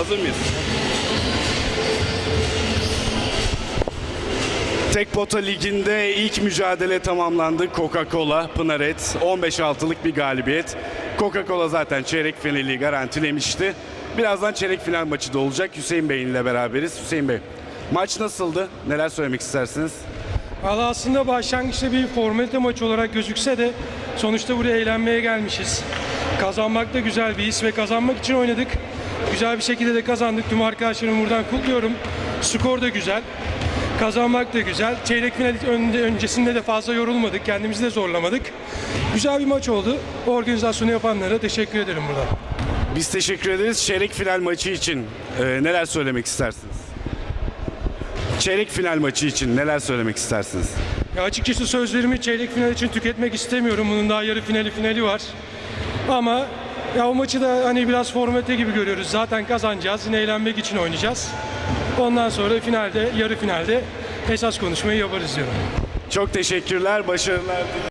Hazır mıyız? Tek Pota Ligi'nde ilk mücadele tamamlandı. Coca-Cola, Pınaret 15-6'lık bir galibiyet. Coca-Cola zaten çeyrek finali garantilemişti. Birazdan çeyrek final maçı da olacak. Hüseyin Bey ile beraberiz. Hüseyin Bey, maç nasıldı? Neler söylemek istersiniz? Valla aslında başlangıçta bir formalite maçı olarak gözükse de sonuçta buraya eğlenmeye gelmişiz. Kazanmak da güzel bir his ve kazanmak için oynadık. Güzel bir şekilde de kazandık. Tüm arkadaşlarımı buradan kutluyorum. Skor da güzel. Kazanmak da güzel. Çeyrek final öncesinde de fazla yorulmadık. Kendimizi de zorlamadık. Güzel bir maç oldu. Organizasyonu yapanlara teşekkür ederim buradan. Biz teşekkür ederiz. Çeyrek final maçı için e, neler söylemek istersiniz? Çeyrek final maçı için neler söylemek istersiniz? Ya açıkçası sözlerimi çeyrek final için tüketmek istemiyorum. Bunun daha yarı finali finali var. Ama ya o maçı da hani biraz formate gibi görüyoruz. Zaten kazanacağız. Yine eğlenmek için oynayacağız. Ondan sonra finalde, yarı finalde esas konuşmayı yaparız diyorum. Çok teşekkürler, başarılar.